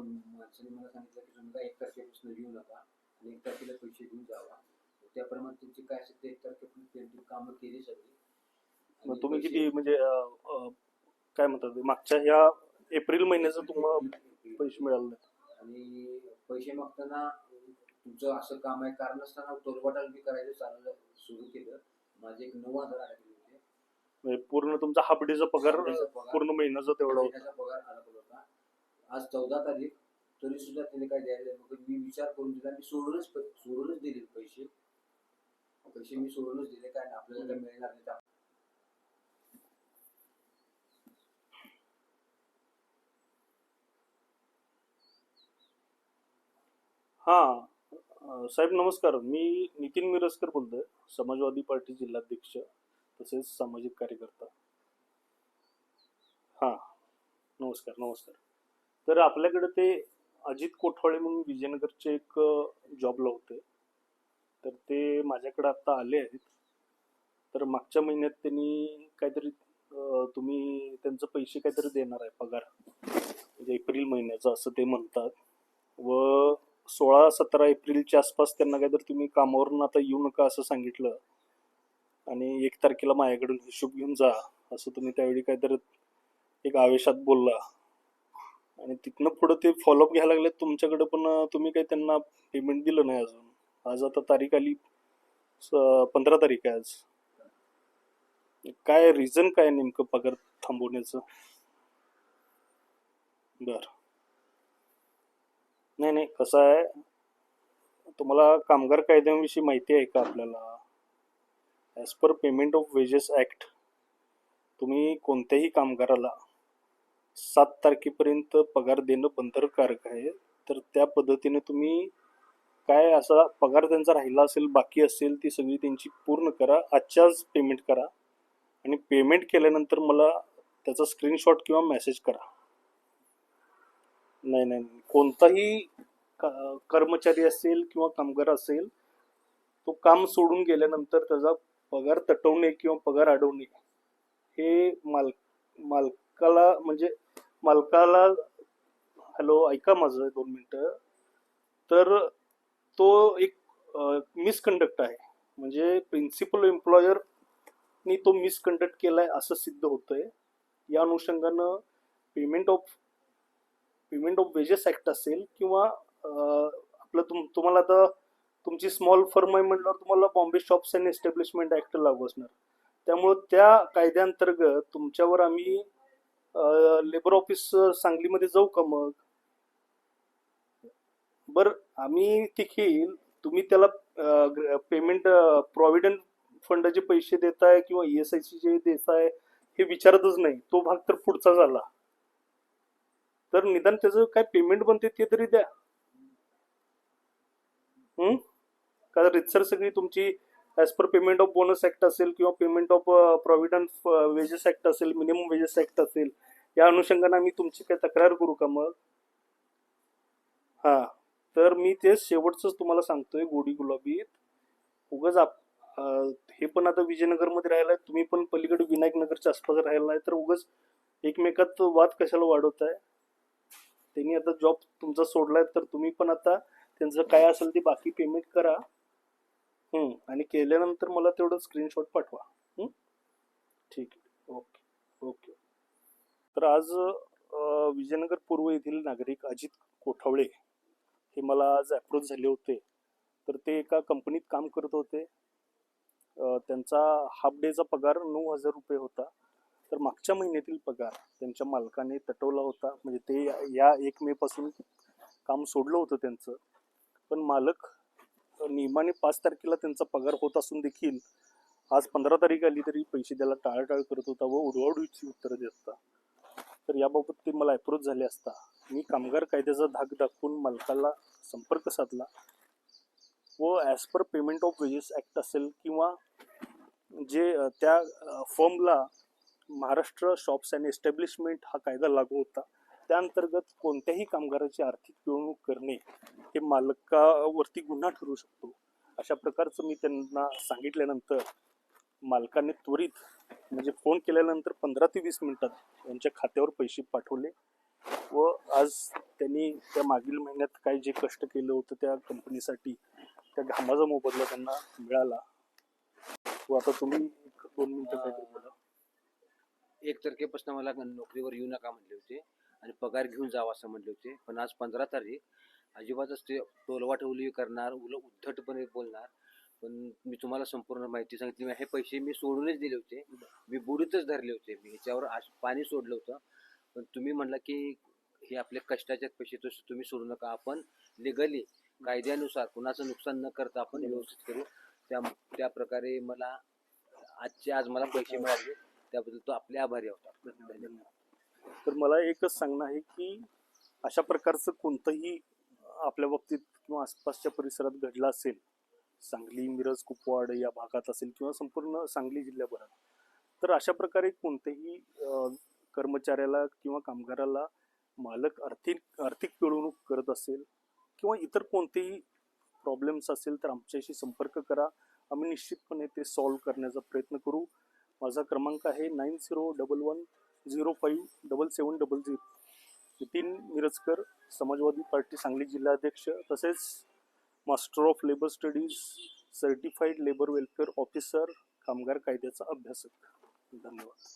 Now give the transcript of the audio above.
पण माणसाने मला सांगितलं की समजा एक तारखेपासून येऊ नका आणि एक तारखेला पैसे घेऊन जावा. त्याप्रमाणे त्यांची काय असेल ते एक तारखेपासून पेंटिंग कामं केली सगळी. मग तुम्ही किती म्हणजे अं, अं, काय म्हणतात ते, मागच्या ह्या एप्रिल महिन्याचं तुम्हाला पैसे मिळाले नाहीत. आणि पैसे मागताना तुमचं असं काम आहे कारण असताना तोलवाटाल बी करायचं चाललं सुरू केलं. माझे एक नऊ हजार होते. म्हणजे पूर्ण तुमचा हाफ डेचा पगार. पूर्ण महिन्याचा तेवढा होता. महिन्याचा पगार अडकला होता. आज चौदा तारीख तरी सुद्धा त्याने काय द्यायला मग मी विचार करून दिला मी सोडूनच सोडूनच दिले पैसे. पैसे मी सोडूनच दिले काय आपल्याला काय मिळणार नाही. हा साहेब नमस्कार. मी नितीन मिरजकर बोलतोय समाजवादी पार्टी जिल्हाध्यक्ष तसेच सामाजिक कार्यकर्ता. हा नमस्कार नमस्कार. तर आपल्याकडे ते अजित कोठाळे म्हणून विजयनगरचे एक जॉबला होते. तर ते माझ्याकडे आता आले आहेत. तर मागच्या महिन्यात त्यांनी काहीतरी तुम्ही त्यांचं पैसे काहीतरी देणार आहे पगार. म्हणजे एप्रिल महिन्याचा असं ते म्हणतात. व सोळा सतरा एप्रिलच्या आसपास त्यांना काहीतरी तुम्ही कामावरून आता येऊ नका असं सांगितलं. आणि एक तारखेला माझ्याकडून हिशोब घेऊन जा असं तुम्ही त्यावेळी काहीतरी एक आवेशात बोलला. आणि तिथनं पुढं ते फॉलोअप घ्यायला लागले तुमच्याकडे पण तुम्ही काही त्यांना पेमेंट दिलं नाही अजून. आज आता तारीख आली पंधरा तारीख आहे आज. काय रिझन काय आहे नेमकं पगार थांबवण्याचं? बर. नाही नाही कसं आहे तुम्हाला कामगार कायद्याविषयी माहिती आहे का आपल्याला? As per payment of wages act तुम्ही कोणत्याही कामगाराला सात तारखेपर्यंत पगार देणं बंधनकारक आहे. तर त्या पद्धतीने तुम्ही काय असा पगार त्यांचा राहिला असेल बाकी असेल ती सगळी त्यांची पूर्ण करा. आजच्याच पेमेंट करा. आणि पेमेंट केल्यानंतर मला त्याचा स्क्रीनशॉट किंवा मेसेज करा. नाही नाही नाही. कोणताही कर्मचारी असेल किंवा कामगार असेल तो काम सोडून गेल्यानंतर त्याचा पगार तटवणे किंवा पगार अडवणे हे माल मालकाला म्हणजे मालकाला हॅलो ऐका माझं दोन मिनटं. तर तो एक मिसकंडक्ट आहे. म्हणजे प्रिन्सिपल एम्प्लॉयरनी तो मिसकंडक्ट केलाय असं सिद्ध होतंय. या अनुषंगानं payment of payment of wages act असेल किंवा आपलं तुम तुम्हाला आता तुमची स्मॉल फर्म आहे म्हटल्यावर तुम्हाला Bombay shops and establishment act लागू असणार. त्यामुळं त्या कायद्याअंतर्गत तुमच्यावर आम्ही लेबर ऑफिस सांगलीमध्ये जाऊ का मग? बर आम्ही देखील तुम्ही त्याला पेमेंट प्रॉव्हिडंट फंडाचे पैसे देताय किंवा ई एस आय देताय हे विचारतच नाही. तो भाग तर पुढचा झाला. तर निदान त्याचं काय पेमेंट बनते ते तरी द्या. हम्म का रितसर सगळी तुमची as per payment of bonus act असेल किंवा payment of provident wages act असेल मिनिमम वेजेस ऍक्ट असेल या अनुषंगाने आम्ही तुमची काय तक्रार करू का मग? हा. तर मी ते शेवटचंच तुम्हाला सांगतोय गोडी गुलाबीत. उगाच आप हे पण आता विजयनगरमध्ये राहिलाय तुम्ही पण पलीकडे विनायक नगरच्या आसपास आहे तर उगाच एकमेकात वाद कशाला वाढवताय? त्यांनी आता जॉब तुमचा सोडलाय तर तुम्ही पण आता त्यांचं काय असेल ते बाकी पेमेंट करा. आणि केल्यानंतर मला तेवढं स्क्रीनशॉट पाठवा. ठीक आहे. ओके. ओके. तर आज विजयनगर पूर्व येथील नागरिक अजित कोठावळे हे मला आज अप्रोच झाले होते. तर ते एका कंपनीत काम करत होते. त्यांचा हाफ डेचा पगार नऊ हजार रुपये होता. तर मागच्या महिन्यातील पगार त्यांच्या मालकाने तटवला होता. म्हणजे ते या- या एक मे पासून काम सोडलं होतं त्यांचं. पण मालक नियमाने पाच तारखेला त्यांचा पगार होत असून देखील आज पंधरा तारीख आली तरी पैसे द्यायला टाळाटाळ करत होता व उडवाउडवीची उत्तरं देत होता. तर याबाबत ते मला अप्रोच झाले असता. मी कामगार कायद्याचा धाक दाखवून मालकाला संपर्क साधला व as per payment of wages act असेल किंवा जे त्या फर्मला महाराष्ट्र शॉप्स अँड एस्टॅब्लिशमेंट हा कायदा लागू होता. त्या अंतर्गत कोणत्याही कामगाराची आर्थिक पिळवणूक करणे हे मालकावरती गुन्हा ठरू शकतो. अशा प्रकारचं मी त्यांना सांगितल्यानंतर मालकाने त्वरित म्हणजे फोन केल्यानंतर पंधरा ते वीस मिनिटात यांच्या खात्यावर पैसे पाठवले व आज त्यांनी त्या मागील महिन्यात काय जे कष्ट केलं होतं त्या कंपनीसाठी त्या घामाचा मोबदला त्यांना मिळाला. व आता तुम्ही दोन मिनिटं काहीतरी बोला. एक तारखेपासून मला नोकरीवर येऊ नका म्हणले होते. आणि पगार घेऊन जावा असं म्हटले होते. पण आज पंधरा तारीख अजिबातच ते टोलवाटोली करणार उल उद्धटपणे बोलणार. पण मी तुम्हाला संपूर्ण माहिती सांगितली. मी हे पैसे मी सोडूनच दिले होते. मी बुडीतच धरले होते. मी ह्याच्यावर आज पाणी सोडलं होतं. पण तुम्ही म्हणला की हे आपले कष्टाचे पैसे तसे तुम्ही सोडू नका. आपण लिगली कायद्यानुसार कुणाचं नुकसान न करता आपण व्यवस्थित करू. त्या त्या प्रकारे मला आजचे आज मला पैसे मिळाले. त्याबद्दल तो आपले आभारी होता. धन्यवाद. तर मला एकच सांगणं आहे की अशा प्रकारचं कोणतंही आपल्या बाबतीत किंवा आसपासच्या परिसरात घडलं असेल सांगली मिरज कुपवाड या भागात असेल किंवा संपूर्ण सांगली जिल्ह्याभरात तर अशा प्रकारे कोणत्याही कर्मचाऱ्याला किंवा कामगाराला मालक आर्थिक आर्थिक पिळवणूक करत असेल किंवा इतर कोणतेही प्रॉब्लेम्स असेल तर आमच्याशी संपर्क करा. आम्ही निश्चितपणे ते सॉल्व्ह करण्याचा प्रयत्न करू. माझा क्रमांक आहे nine zero double one zero five double seven double zero Nitin Mirajkar Samajwadi party Sangli जिल्हाध्यक्ष तसेच master of labour studies certified labour welfare officer कामगार कायद्याचा अभ्यासक. धन्यवाद.